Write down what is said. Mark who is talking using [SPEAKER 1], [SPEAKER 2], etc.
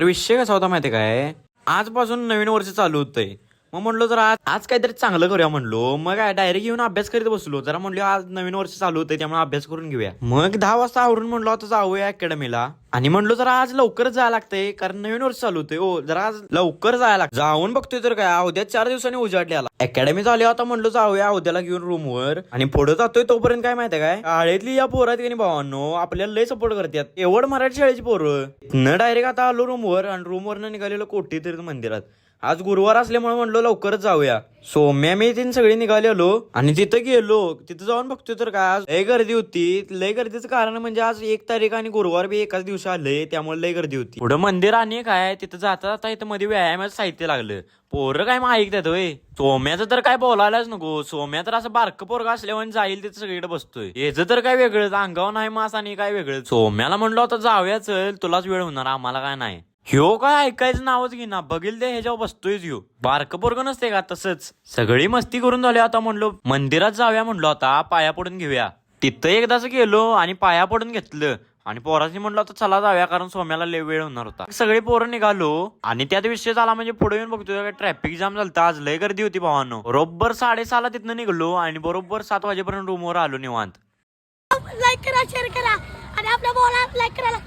[SPEAKER 1] तर विषय कसा होता माहिती काय? आजपासून नवीन वर्ष चालू होतंय. मग म्हणलो जरा आज आज काहीतरी चांगलं करूया म्हणलो. मग काय डायरेक्ट येऊन अभ्यास करीत बसलो. जरा म्हणलो आज नवीन वर्ष चालू होतंय त्यामुळे अभ्यास करून घेऊया. मग दहा वाजता आवरून म्हणलो आता जाऊया अकॅडमीला आणि म्हणलो जरा आज लवकर जायला लागतंय कारण नवीन वर्ष चालू होतंय. हो जरा आज लवकर जायला लागतं जाऊन बघतोय तर काय उद्या चार दिवसांनी उजाडले आला अकॅडमी झाली आता म्हणलो जाऊया उद्याला घेऊन रूमवर आणि पुढे जातोय तोपर्यंत काय माहितीये काय शाळेतली या पोरात की नाही भावांनो आपल्याला लय सपोर्ट करतात. एवढ मराठी शाळेची पोरं. न डायरेक्ट आता आलो रूमवर आणि रूमवरनं निघालेलो कोटी तरी मंदिरात. आज गुरुवार असल्यामुळे म्हणलो लवकरच जाऊया. सौम्या मी तीन सगळी निघालेलो आणि तिथं गेलो. तिथं जाऊन बघतोय तर काय आज लय गर्दी होती. लय गर्दीचं कारण म्हणजे आज एक तारीख आणि गुरुवार बी एकाच दिवशी आलंय. त्यामुळे लय गर्दी होती. पुढं मंदिर आणि काय तिथं जाता जाता इथं मध्ये व्यायामाचं साहित्य लागलं. पोरं काय मग ऐकतात होय. सोम्याचं तर काय बोलायलाच नको. सोम्या तर असं बारकं पोरगा असल्यावर जाईल तिथं सगळीकडे बसतोय. याचं तर काय वेगळंच. अंगावर नाही मास आणि काय वेगळं सोम्याला म्हणलो आता जाऊया चल तुलाच वेळ होणार आम्हाला काय नाही. ह्यो काय ऐकायचं नावच घेना बघील ते ह्याच्यावर बसतोयच ह्यो बारक पोरग नसते का तसंच? सगळी मस्ती करून झाली आता म्हणलो. मंदिरात जाऊया म्हणलो आता. पाया पडून घेऊया. तिथं एकदाच गेलो आणि पाया पडून घेतलं. आणि पोराची म्हणलं आता चला जाऊया कारण सोम्याला लय वेळ होणार होता. सगळे पोरं निघालो. आणि त्यात विषय झाला म्हणजे पुढे येऊन बघतोय ट्रॅफिक जाम झालता. आज लय गर्दी होती भावानो. बरोबर साडेसहाला तिथनं निघलो आणि बरोबर सात वाजेपर्यंत रूमवर आलो निवांत.
[SPEAKER 2] लाईक करा शेअर करा. आणि आपल्या लाईक करायला.